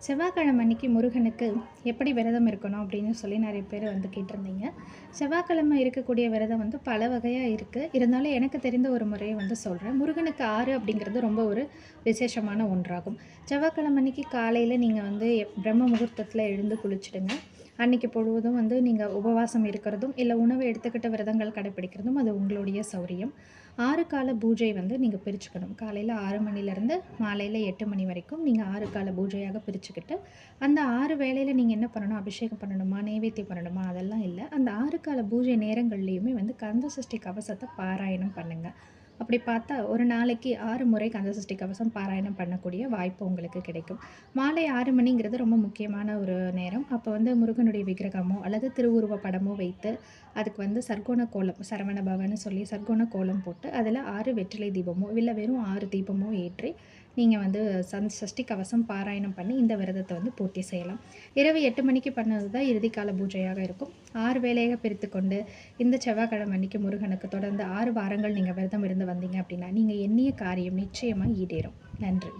செவ்வாய்க்கிழமை அன்னைக்கு முருகனுக்கு எப்படி விரதம் இருக்கணும் அப்படின்னு சொல்லி நிறைய பேர் வந்து கேட்டிருந்தீங்க. செவ்வாய்க்கிழமை இருக்கக்கூடிய விரதம் வந்து பல வகையாக இருக்குது இருந்தாலும் எனக்கு தெரிந்த ஒரு முறையை வந்து சொல்கிறேன் முருகனுக்கு ஆறு அப்படிங்கிறது ரொம்ப ஒரு விசேஷமான ஒன்றாகும். செவ்வாய்க்கிழமை அன்னைக்கு காலையில் நீங்கள் வந்து எப்- பிரம்ம முகூர்த்தத்தில் எழுந்து குளிச்சிடுங்க. அன்னைக்கு பொழுதும் வந்து நீங்கள் உபவாசம் இருக்கிறதும் இல்லை உணவு எடுத்துக்கிட்ட விரதங்கள் கடைப்பிடிக்கிறதும் அது உங்களுடைய சௌரியம். ஆறு கால பூஜை வந்து நீங்கள் பிரிச்சுக்கணும். காலையில் ஆறு மணிலேருந்து மாலையில் எட்டு மணி வரைக்கும் நீங்கள் ஆறு கால பூஜையாக பிரிச்சுக்கிட்டு அந்த ஆறு வேளையில் நீங்கள் என்ன பண்ணணும்? அபிஷேகம் பண்ணணுமா? நைவேத்தியம் பண்ணணுமா? அதெல்லாம் இல்லை. அந்த ஆறு கால பூஜை நேரங்கள்லேயுமே வந்து கந்த சஷ்டி கவசத்தை பாராயணம் பண்ணுங்கள் அப்படி பார்த்தா ஒரு நாளைக்கு ஆறு முறை கந்தசஷ்டி கவசம் பாராயணம் பண்ணக்கூடிய வாய்ப்பு உங்களுக்கு கிடைக்கும். மாலை ஆறு மணிங்கிறது ரொம்ப முக்கியமான ஒரு நேரம். அப்போ வந்து முருகனுடைய விக்கிரகமோ அல்லது திருவுருவ படமோ வைத்து அதுக்கு வந்து சர்க்கோண கோலம் சரவண பவன்னு சொல்லி சர்க்கோண கோலம் போட்டு அதில் ஆறு வெற்றிலை தீபமோ இல்லை வெறும் ஆறு தீபமோ ஏற்றி நீங்கள் வந்து சந் சஷ்டி கவசம் பாராயணம் பண்ணி இந்த விரதத்தை வந்து பூர்த்தி செய்யலாம். இரவு எட்டு மணிக்கு பண்ணது தான் இறுதிக்கால பூஜையாக இருக்கும். ஆறு வேலையாக பிரித்து கொண்டு இந்த செவ்வாய்க்கிழமை அன்னைக்கு முருகனுக்கு தொடர்ந்து ஆறு வாரங்கள் நீங்கள் விரதம் இருந்து வந்தீங்க அப்படின்னா நீங்கள் எண்ணிய காரியம் நிச்சயமாக ஈடேறும். நன்றி.